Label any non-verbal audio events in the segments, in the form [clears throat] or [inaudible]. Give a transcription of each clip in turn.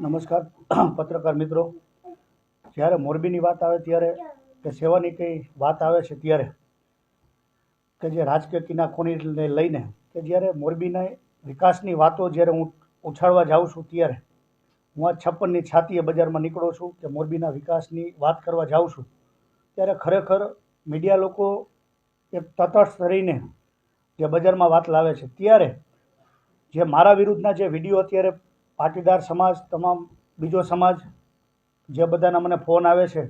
નમસ્કાર, [clears throat] પત્રકાર મિત્રો. જ્યારે મોરબીની વાત આવે ત્યારે કે સેવાની કંઈ વાત આવે છે ત્યારે કે જે રાજકીય કિનાખોનીને લઈને કે જ્યારે મોરબીના વિકાસની વાતો જ્યારે હું ઉછાળવા જાઉં છું ત્યારે હું આ છપ્પનની છાતીએ બજારમાં નીકળું છું કે મોરબીના વિકાસની વાત કરવા જાઉં છું, ત્યારે ખરેખર મીડિયા લોકો એક તટસ્થ રહીને જે બજારમાં વાત લાવે છે, ત્યારે જે મારા વિરુદ્ધના જે વીડિયો અત્યારે પાટીદાર સમાજ, તમામ બીજો સમાજ જે બધાના મને ફોન આવે છે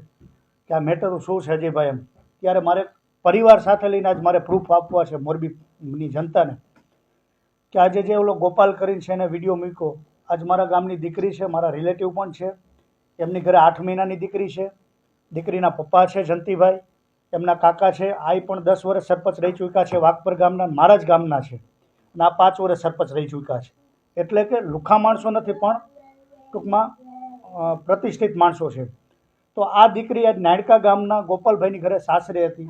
કે આ મેટર શું છે અજયભાઈ એમ, ત્યારે મારે પરિવાર સાથે લઈને આજ મારે પ્રૂફ આપવા છે મોરબીની જનતાને કે આજે જે ઓલો ગોપાલ કરીને છે એને વીડિયો મૂક્યો, આજ મારા ગામની દીકરી છે, મારા રિલેટિવ પણ છે, એમની ઘરે આઠ મહિનાની દીકરી છે, દીકરીના પપ્પા છે જંતીભાઈ, એમના કાકા છે, આઈ પણ દસ વર્ષ સરપંચ રહી ચૂક્યા છે, વાઘપર ગામના મારા જ ગામના છે, અને આ પાંચ વર્ષ સરપંચ રહી ચૂક્યા છે. એટલે કે લુખા માણસો નથી, પણ ટૂંકમાં પ્રતિષ્ઠિત માણસો છે. તો આ દીકરી આજ નાયડકા ગામના ગોપાલભાઈની ઘરે સાસરે હતી.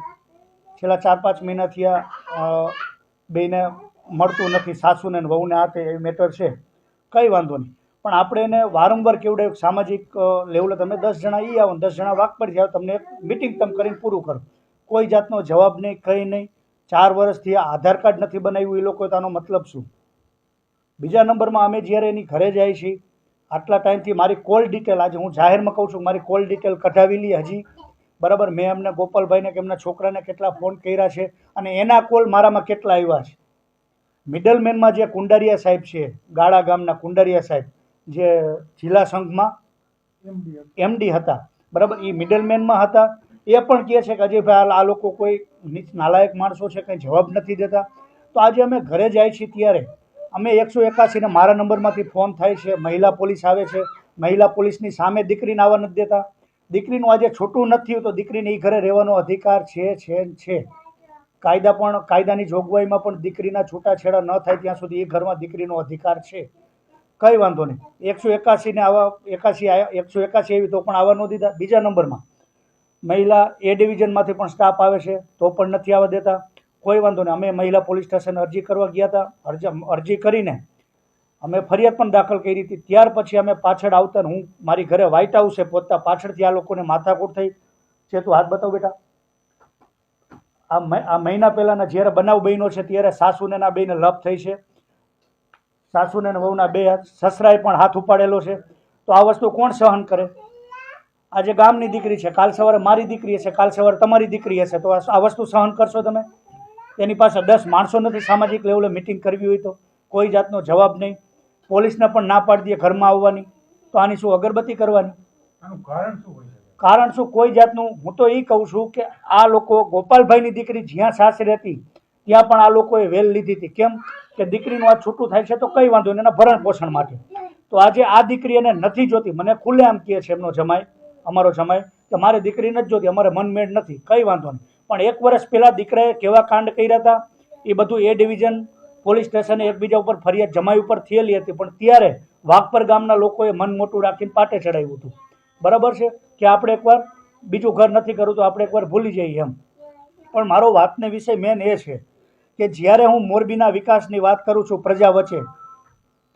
છેલ્લા ચાર પાંચ મહિનાથી આ બેને મળતું નથી, સાસુને વહુને આ તે એવી મેટર છે. કંઈ વાંધો નહીં. પણ આપણે એને વારંવાર કેવડે સામાજિક લેવલે તમે દસ જણા એ આવો દસ જણા વાક પડી જાઓ, તમને એક મિટિંગ તમે કરીને પૂરું કરો. કોઈ જાતનો જવાબ નહીં, કંઈ નહીં. ચાર વર્ષથી આધાર કાર્ડ નથી બનાવ્યું એ લોકો તો મતલબ શું? બીજા નંબરમાં અમે જ્યારે એની ઘરે જાય છીએ, આટલા ટાઈમથી મારી કોલ ડિટેલ આજે હું જાહેરમાં કહું છું, મારી કોલ ડિટેલ કઢાવેલી હજી. બરાબર, મેં એમને ગોપાલભાઈને કે એમના છોકરાને કેટલા ફોન કર્યા છે અને એના કોલ મારામાં કેટલા આવ્યા છે. મિડલમેનમાં જે કુંડારિયા સાહેબ છે, ગાળા ગામના કુંડારિયા સાહેબ, જે જિલ્લા સંઘમાં એમડી હતા. બરાબર એ મિડલમેનમાં હતા. એ પણ કહે છે કે અજયભાઈ આ લોકો કોઈ નાલાયક માણસો છે, કંઈ જવાબ નથી દેતા. તો આજે અમે ઘરે જાય છીએ ત્યારે અમે એકસો એકાસીને મારા નંબરમાંથી ફોન થાય છે, મહિલા પોલીસ આવે છે, મહિલા પોલીસની સામે દીકરીને આવવા નથી દેતા. દીકરીનું આજે છૂટું નથી તો દીકરીને એ ઘરે રહેવાનો અધિકાર છે છે છે. કાયદા પણ, કાયદાની જોગવાઈમાં પણ દીકરીના છૂટાછેડા ન થાય ત્યાં સુધી એ ઘરમાં દીકરીનો અધિકાર છે. કંઈ વાંધો નહીં. એકસો એકાસીને આવા એકાસી એકસો એકાસી એવી તો પણ આવવા ન દીધા. બીજા નંબરમાં, મહિલા એ ડિવિઝનમાંથી પણ સ્ટાફ આવે છે તો પણ નથી આવવા દેતા. કોઈ વાંધો નહીં. અમે મહિલા પોલીસ સ્ટેશન અરજી કરવા ગયા હતા. અરજી અરજી કરીને અમે ફરિયાદ પણ દાખલ કરી હતી. ત્યાર પછી અમે પાછળ આવતા હું મારી ઘરે વ્હાઇટ હાઉસે પહોંચતા પાછળથી આ લોકોને માથાકૂટ થઈ. છે તું હાથ બતાવ બેટા. આ આ મહિના પહેલાંના જ્યારે બનાવ બહેનો છે ત્યારે સાસુને ના બેને લપ થઈ છે. સાસુને વહુના બે સસરાએ પણ હાથ ઉપાડેલો છે. તો આ વસ્તુ કોણ સહન કરે? આજે ગામની દીકરી છે. કાલ સવારે મારી દીકરી હશે, કાલ સવારે તમારી દીકરી હશે. તો આ વસ્તુ સહન કરશો તમે? એની પાસે દસ માણસો નથી સામાજિક લેવલે મિટિંગ કરવી હોય તો. કોઈ જાતનો જવાબ નહીં. પોલીસને પણ ના પાડી દે ઘરમાં આવવાની. તો આની શું અગરબત્તી કરવાની? આનું કારણ શું હોય કારણ શું? કોઈ જાતનું હું તો એ કહું છું કે આ લોકો ગોપાલભાઈની દીકરી જ્યાં સાસરે હતી ત્યાં પણ આ લોકોએ વેલ લીધી હતી. કેમ? કે દીકરીનું આ છૂટું થાય છે તો કંઈ વાંધો નહીં એના ભરણ પોષણ માટે. તો આજે આ દીકરી એને નથી જોતી. મને ખુલ્લે આમ કહે છે એમનો જમાય અમારો જમાય કે મારે દીકરી નથી જોતી અમારે મનમેળ નથી. કંઈ વાંધો નહીં. પણ એક વર્ષ પહેલાં દીકરાએ કેવા કાંડ કર્યા હતા? એ બધું એ ડિવિઝન પોલીસ સ્ટેશને એકબીજા ઉપર ફરિયાદ જમાઈ ઉપર થયેલી હતી. પણ ત્યારે વાઘપર ગામના લોકોએ મન મોટું રાખીને પાટે ચડાવ્યું હતું. બરાબર છે? કે આપણે એકવાર બીજું ઘર નથી કરવું તો આપણે એકવાર ભૂલી જઈએ એમ. પણ મારો વાતને વિષય મેન એ છે કે જ્યારે હું મોરબીના વિકાસની વાત કરું છું પ્રજા વચ્ચે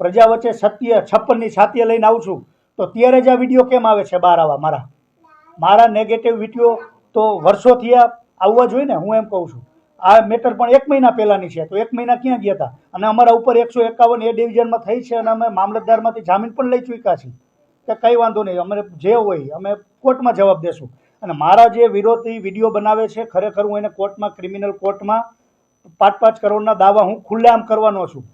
પ્રજા વચ્ચે સત્ય છપ્પનની છાતીએ લઈને આવું છું, તો ત્યારે જ આ વીડિયો કેમ આવે છે બહાર આવવા મારા? મારા નેગેટિવ વીડિયો તો વર્ષો આ આવવા જોઈએ ને, હું એમ કહું છું. આ મેટર પણ એક મહિના પહેલાંની છે, તો એક મહિના ક્યાં ગયા હતા અને અમારા ઉપર એકસો એકાવન એ ડિવિઝનમાં થઈ છે અને અમે મામલતદારમાંથી જામીન પણ લઈ ચૂક્યા છીએ. કે કંઈ વાંધો નહીં, અમે જે હોય, અમે કોર્ટમાં જવાબ દેશું. અને મારા જે વિરોધી વીડિયો બનાવે છે, ખરેખર હું એને કોર્ટમાં ક્રિમિનલ કોર્ટમાં પાંચ પાંચ કરોડના દાવા હું ખુલ્લેઆમ કરવાનો છું.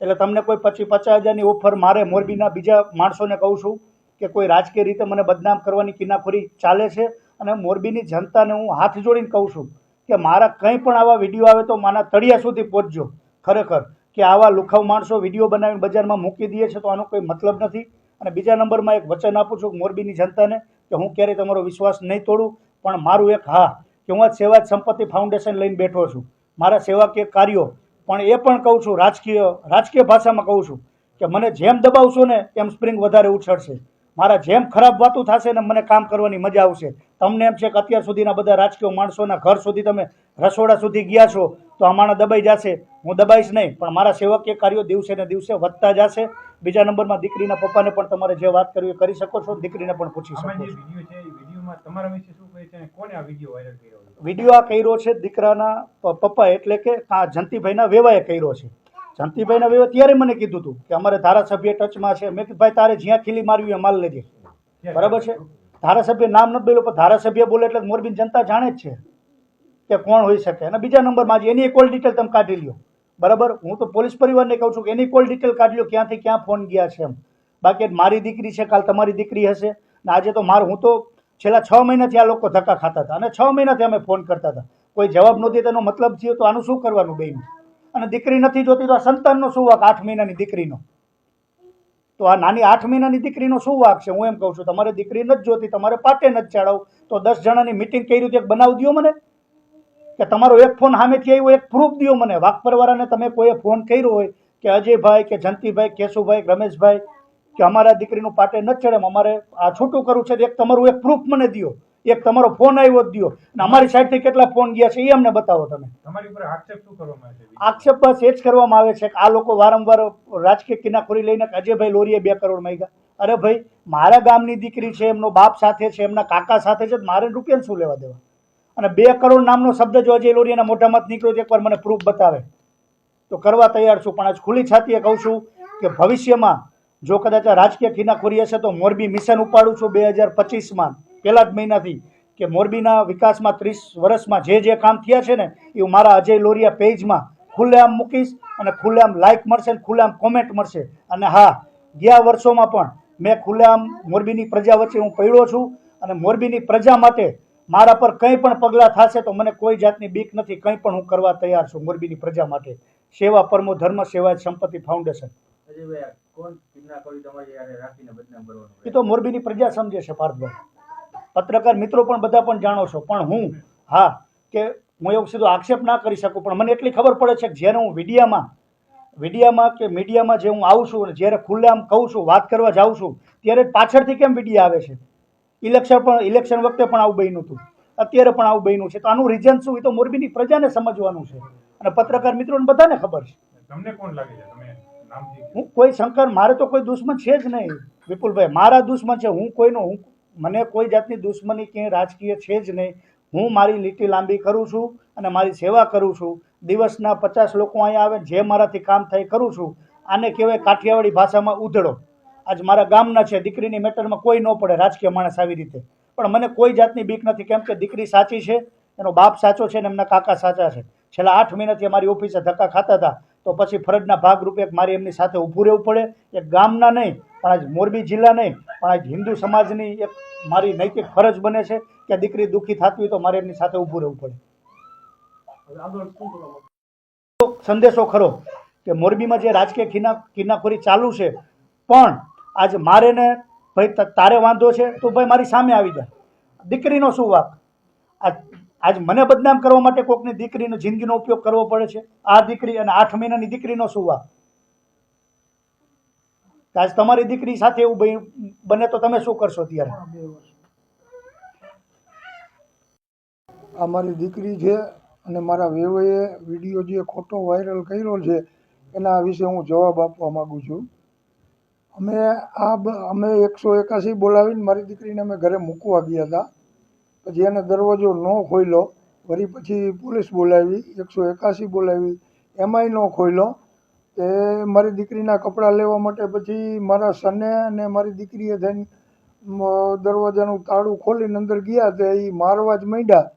એટલે તમને કોઈ પચીસ પચાસ હજારની ઓફર મારે મોરબીના બીજા માણસોને કહું છું કે કોઈ રાજકીય રીતે મને બદનામ કરવાની કિનાખોરી ચાલે છે અને મોરબીની જનતાને હું હાથ જોડીને કહું છું કે મારા કંઈ પણ આવા વીડિયો આવે તો મારા તળિયા સુધી પહોંચજો. ખરેખર કે આવા લુખાવ માણસો વીડિયો બનાવીને બજારમાં મૂકી દઈએ છે તો આનો કોઈ મતલબ નથી. અને બીજા નંબરમાં એક વચન આપું છું મોરબીની જનતાને કે હું ક્યારેય તમારો વિશ્વાસ નહીં તોડું, પણ મારું એક હા, કે હું આ સેવા સંપત્તિ ફાઉન્ડેશન લઈને બેઠો છું. મારા સેવાકીય કાર્યો, પણ એ પણ કહું છું, રાજકીય રાજકીય ભાષામાં કહું છું કે મને જેમ દબાવશો ને એમ સ્પ્રિંગ વધારે ઉછળશે. મારા જેમ ખરાબ વાતો થશે ને મને કામ કરવાની મજા આવશે. તમને એમ છે કે અત્યાર સુધીના બધા રાજકીય માણસોના ઘર સુધી તમે રસોડા સુધી ગયા છો તો આ માણસ દબાઈ જશે. હું દબાઈશ નહીં પણ મારા સેવકીય કાર્યો દિવસે ને દિવસે વધતા જશે. બીજા નંબરમાં દીકરીના પપ્પાને પણ તમારે જે વાત કરવી એ કરી શકો છો દીકરીને પણ પૂછી શકો છો. વીડિયો આ વીડિયો કર્યો છે? વીડિયો આ કર્યો છે દીકરાના પપ્પા એટલે કે આ જંતીભાઈના વેવાએ કર્યો છે. જંતીભાઈના વેવા ત્યારે મને કીધું હતું કે અમારે ધારાસભ્ય ટચમાં છે. મેં કીધું ભાઈ તારે જ્યાં ખીલી મારવી એ માલ લેજે. બરાબર છે? ધારાસભ્ય નામ નથી બોલ્યો પણ ધારાસભ્ય બોલે એટલે મોરબીની જનતા જાણે જ છે કે કોણ હોઈ શકે. અને બીજા નંબરમાં જે એની કોલ ડિટેલ તમે કાઢી લ્યો. બરાબર? હું તો પોલીસ પરિવારને કહું છું કે એની કોલ ડિટેલ કાઢી લ્યો ક્યાંથી ક્યાં ફોન ગયા છે એમ. બાકી મારી દીકરી છે કાલ તમારી દીકરી હશે. ને આજે તો મારું હું તો છેલ્લા છ મહિનાથી આ લોકો ધક્કા ખાતા હતા. અને છ મહિનાથી અમે ફોન કરતા હતા. કોઈ જવાબ નહોતી તેનો મતલબ થયો તો આનું શું કરવાનું બેન અને દીકરી નથી જોતી તો આ સંતાનનો શું વાક આઠ મહિનાની દીકરીનો? તો આ નાની આઠ મહિનાની દીકરીનો શું વાક છે? હું એમ કહું છું, તમારે દીકરી નથી જોતી, તમારે પાટે નથી ચડાવું તો દસ જણાની મિટિંગ કર્યું એક બનાવી દો મને. કે તમારો એક ફોન સામેથી આવ્યો, એક પ્રૂફ દો મને. વાઘપરવાળાને તમે કોઈએ ફોન કર્યો હોય કે અજયભાઈ, કે જંતીભાઈ કેશુભાઈ રમેશભાઈ, કે અમારા દીકરીનું પાટે નથી ચડે અમારે આ છૂટું કરવું છે એક તમારું એક પ્રૂફ મને દો એક તમારો ફોન આવ્યો જ દો અને અમારી સાઈડથી કેટલા ફોન ગયા છે એ અમને બતાવો તમે. તમારી ઉપર આક્ષેપ શું કરવામાં આવે છે આક્ષેપ બસ એ જ કરવામાં આવે છે કે આ લોકો વારંવાર રાજકીય કિનાખોરી લઈને અજયભાઈ લોરીએ બે કરોડ માંગ્યા. અરે ભાઈ મારા ગામની દીકરી છે એમનો બાપ સાથે છે એમના કાકા સાથે છે તો મારે રૂપિયા શું લેવા દેવા? અને બે કરોડ નામનો શબ્દ જો અજય લોરીયાના મોઢામાં નીકળ્યો તો એકવાર મને પ્રૂફ બતાવે. તો કરવા તૈયાર છું પણ આજ ખુલ્લી છાતીએ કહું છું કે ભવિષ્યમાં જો કદાચ રાજકીય કિનાખોરી હશે તો મોરબી મિશન ઉપાડું છું બે હજાર પચીસમાં. પહેલા જ મહિનાથી કે મોરબીના વિકાસમાં ત્રીસ વર્ષમાં જે જે કામ થયા છે ને એ હું મારા અજય લોરિયા પેજમાં ખુલ્લેઆમ મૂકીશ અને ખુલ્લેઆમ લાઇક મળશે અને ખુલ્લેઆમ કોમેન્ટ મળશે. અને હા ગયા વર્ષોમાં પણ મેં ખુલ્લેઆમ મોરબીની પ્રજા વચ્ચે હું પડ્યો છું અને મોરબીની પ્રજા માટે મારા પર કંઈ પણ પગલાં થશે તો મને કોઈ જાતની બીક નથી કંઈ પણ હું કરવા તૈયાર છું મોરબીની પ્રજા માટે. સેવા પરમો ધર્મ સેવા સંપત્તિ ફાઉન્ડેશન એ તો મોરબીની પ્રજા સમજે છે પાર્થભાઈ. પત્રકાર મિત્રો પણ બધા પણ જાણો છો. પણ હું હા કે હું એવું સીધો આક્ષેપ ના કરી શકું પણ મને એટલી ખબર પડે છે કે જ્યારે હું વિડીયામાં વિડીયામાં કે મીડિયામાં જે હું આવું છું અને જ્યારે ખુલ્લામ કહું છું વાત કરવા જાઉં છું ત્યારે પાછળથી કેમ વિડીયા આવે છે? ઇલેક્શન પણ ઇલેક્શન વખતે પણ આવું બન્યું હતું. અત્યારે પણ આવું બન્યું છે. તો આનું રીઝન શું? એ તો મોરબીની પ્રજાને સમજવાનું છે. અને પત્રકાર મિત્રોને બધાને ખબર છે. તમને કોણ લાગે છે? તમે હું કોઈ શંકર મારે તો કોઈ દુશ્મન છે જ નહીં. વિપુલભાઈ મારા દુશ્મન છે. હું કોઈનો હું મને કોઈ જાતની દુશ્મની ક્યાંય રાજકીય છે જ નહીં. હું મારી લીટી લાંબી કરું છું અને મારી સેવા કરું છું. દિવસના પચાસ લોકો અહીંયા આવે, જે મારાથી કામ થાય કરું છું. આને કહેવાય કાઠિયાવાડી ભાષામાં ઉધડો આજ મારા ગામના છે, દીકરીની મેટરમાં કોઈ ન પડે, રાજકીય માણસ આવી રીતે. પણ મને કોઈ જાતની બીક નથી, કેમ કે દીકરી સાચી છે, એનો બાપ સાચો છે ને એમના કાકા સાચા છે. છેલ્લા આઠ મહિનાથી અમારી ઓફિસે ધક્કા ખાતા હતા. તો પછી ફરજના ભાગરૂપે મારે મારી એમની સાથે ઊભું રહેવું પડે. એક ગામના નહીં પણ આજ મોરબી જિલ્લા નહીં પણ આજ હિન્દુ સમાજની એક મારી નૈતિક ફરજ બને છે કે દીકરી દુઃખી થતી હોય તો મારે એમની સાથે ઊભું રહેવું પડે. સંદેશો ખરો કે મોરબીમાં જે રાજકીય ખીના કિનાખોરી ચાલુ છે પણ આજ મારે ને ભાઈ તારે વાંધો છે તો ભાઈ મારી સામે આવી જાય દીકરીનો શું વાક? આજ આજ મને બદનામ કરવા માટે કોકની દીકરીનો જિંદગીનો ઉપયોગ કરવો પડે છે. આ દીકરી અને આઠ મહિનાની દીકરીનો સુવા આજ તમારી દીકરી સાથે એવું બન- તો તમે શું કરશો ત્યારે આ મારી દીકરી છે અને મારા વેવોએ વીડિયો જે ખોટો વાયરલ કર્યો છે, એના વિશે હું જવાબ આપવા માગું છું. અમે આ અમે એકસો એકાસી બોલાવીને મારી દીકરીને અમે ઘરે મૂકવા ગયા હતા. પછી એને દરવાજો ન ખોલ્યો વળી પછી પોલીસ બોલાવી, એકસો એકાસી બોલાવી. એમાંય ન ખોલ્યો એ મારી દીકરીના કપડાં લેવા માટે પછી મારા સને અને મારી દીકરીએ થઈને દરવાજાનું તાળું ખોલીને અંદર ગયા તે એ મારવા જ માંડ્યા.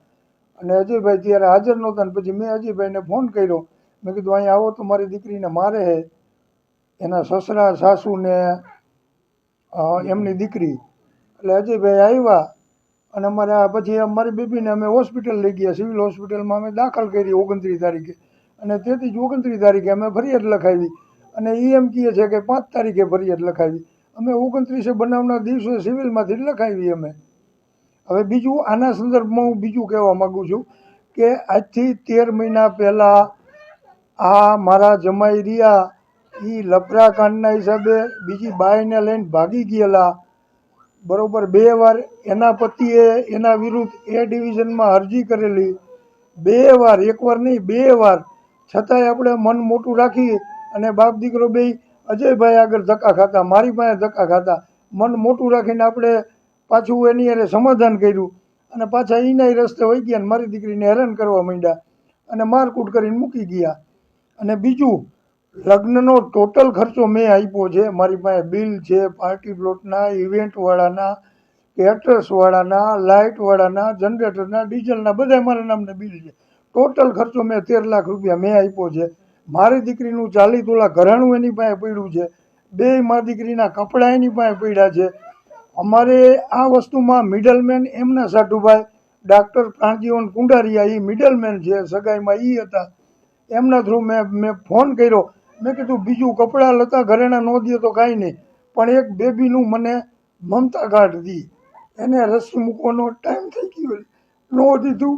અને અજયભાઈ ત્યારે હાજર નહોતા ને પછી મેં અજયભાઈને ફોન કર્યો. મેં કીધું, અહીં આવો તો મારી દીકરીને મારે છે એના સસરા સાસુ ને એમની દીકરી. એટલે અજયભાઈ આવ્યા. અને અમારા પછી અમારી બેબીને અમે હોસ્પિટલ લઈ ગયા, સિવિલ હોસ્પિટલમાં અમે દાખલ કરી ઓગણત્રીસ તારીખે. અને તેથી જ ઓગણત્રીસ તારીખે અમે ફરિયાદ લખાવી. અને એ એમ કહે છે કે પાંચ તારીખે ફરિયાદ લખાવી. અમે ઓગણત્રીસે બનાવના દિવસે સિવિલમાંથી લખાવી અમે. હવે બીજું, આના સંદર્ભમાં હું બીજું કહેવા માગું છું કે આજથી તેર મહિના પહેલાં આ મારા જમાઈ રહ્યા એ લફરા કાંડના હિસાબે બીજી બાઈને લઈને ભાગી ગયેલા બરોબર, બે વાર એના પતિએ એના વિરુદ્ધ એ ડિવિઝનમાં અરજી કરેલી. બે વાર એકવાર નહીં, બે વાર. છતાંય આપણે મન મોટું રાખી અને બાપ દીકરો બે, અજયભાઈ આગળ ધક્કા ખાતા, મારી પાસે ધક્કા ખાતા. મન મોટું રાખીને આપણે પાછું એની અરે સમાધાન કર્યું અને પાછા એના રસ્તે વહી ગયા અને મારી દીકરીને હેરાન કરવા માંડ્યા અને મારકૂટ કરીને મૂકી ગયા. અને બીજું લગ્નનો ટોટલ ખર્ચો મેં આપ્યો છે. મારી પાસે બિલ છે પાર્ટી પ્લોટના ઇવેન્ટવાળાના કેટર્સવાળાના લાઇટવાળાના જનરેટરના ડીઝલના બધા મારા નામના બિલ છે. ટોટલ ખર્ચો મેં તેર લાખ રૂપિયા મેં આપ્યો છે. મારી દીકરીનું ચાલી તોલા ઘરાણું એની પાસે પડ્યું છે. બે મારી દીકરીના કપડાં એની પાસે પડ્યા છે. અમારે આ વસ્તુમાં મિડલમેન એમના સાઠુભાઈ ડાક્ટર પ્રાણજીવન કુંડારિયા, એ મિડલમેન છે, સગાઈમાં એ હતા. એમના થ્રુ મેં મેં ફોન કર્યો. મેં કીધું બીજું કપડાં લતા ઘરેણા ન દે તો કાંઈ નહીં. પણ એક બેબીનું મને મમતા કાર્ડ દી. એને રસી મૂકવાનો ટાઈમ થઈ ગયો. ન દીધું.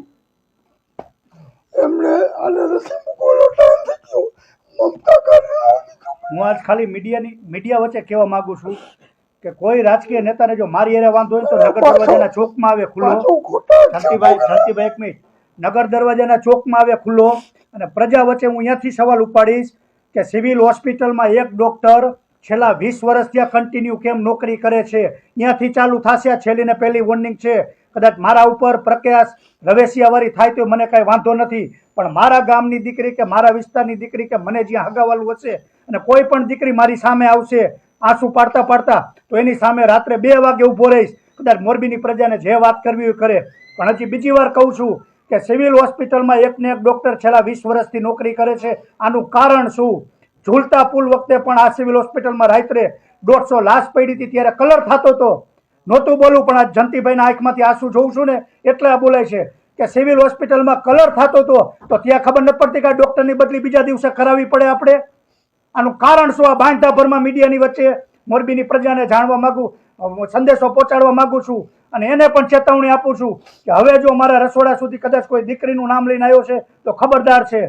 એમણે આને રસી મૂકવાનો ટાઈમ થઈ ગયો. મમતા કાર્ડ ન દીધું હું આજ ખાલી મીડિયાની મીડિયા વચ્ચે કહેવા માગું છું કે કોઈ રાજકીય નેતાને જો મારી હારે વાંધો હોય તો નગર દરવાજાના ચોકમાં આવે ખુલ્લો. શાંતિભાઈ શાંતિભાઈ એક મિનિટ. નગર દરવાજાના ચોકમાં આવે ખુલ્લો. અને પ્રજા વચ્ચે હું અહીંયાથી સવાલ ઉપાડીશ કે સિવિલ હોસ્પિટલમાં એક ડૉક્ટર છેલ્લા વીસ વર્ષ ત્યાં કન્ટિન્યુ કેમ નોકરી કરે છે? અહીંયાથી ચાલુ થશે? આ છેલ્લીને પહેલી વોર્નિંગ છે. કદાચ મારા ઉપર પ્રકાશ રવેશિયાવારી થાય તો મને કાંઈ વાંધો નથી. પણ મારા ગામની દીકરી કે મારા વિસ્તારની દીકરી કે મને જ્યાં હગાવાલું હશે અને કોઈ પણ દીકરી મારી સામે આવશે, આંસુ પાડતા પાડતા, તો એની સામે રાત્રે બે વાગે ઊભો રહીશ. કદાચ મોરબીની પ્રજાને જે વાત કરવી હોય કરે. પણ હજી બીજી વાર કહું છું કે સિવિલ હોસ્પિટલમાં એકને એક ડૉક્ટર છેલ્લા વીસ વર્ષથી નોકરી કરે છે. આનું કારણ શું? ઝૂલતા પુલ વખતે પણ આ સિવિલ હોસ્પિટલમાં રાત્રે દોઢસો લાશ પડી હતી ત્યારે કલર થતો હતો. નહોતું બોલું પણ આ જંતીભાઈના આંખમાંથી આંસુ જોઉં છું ને એટલે આ બોલાય છે કે સિવિલ હોસ્પિટલમાં કલર થતો હતો, તો ત્યાં ખબર ન પડતી કે આ ડૉક્ટરની બદલી બીજા દિવસે કરાવવી પડે આપણે? આનું કારણ શું? આ બાંધાભરમાં મીડિયાની વચ્ચે મોરબીની પ્રજાને જાણવા માંગુ. સંદેશો પહોંચાડવા માંગુ છું અને એને પણ ચેતવણી આપું છું કે હવે જો મારા રસોડા સુધી કદાચ કોઈ દીકરીનું નામ લઈને આવ્યો છે તો ખબરદાર છે.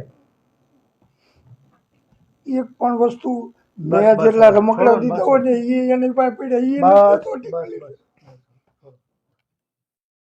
એક પણ વસ્તુ મેં જેટલા રમકડા દીધા હોય ને એ એની પાસે પડ્યા એ.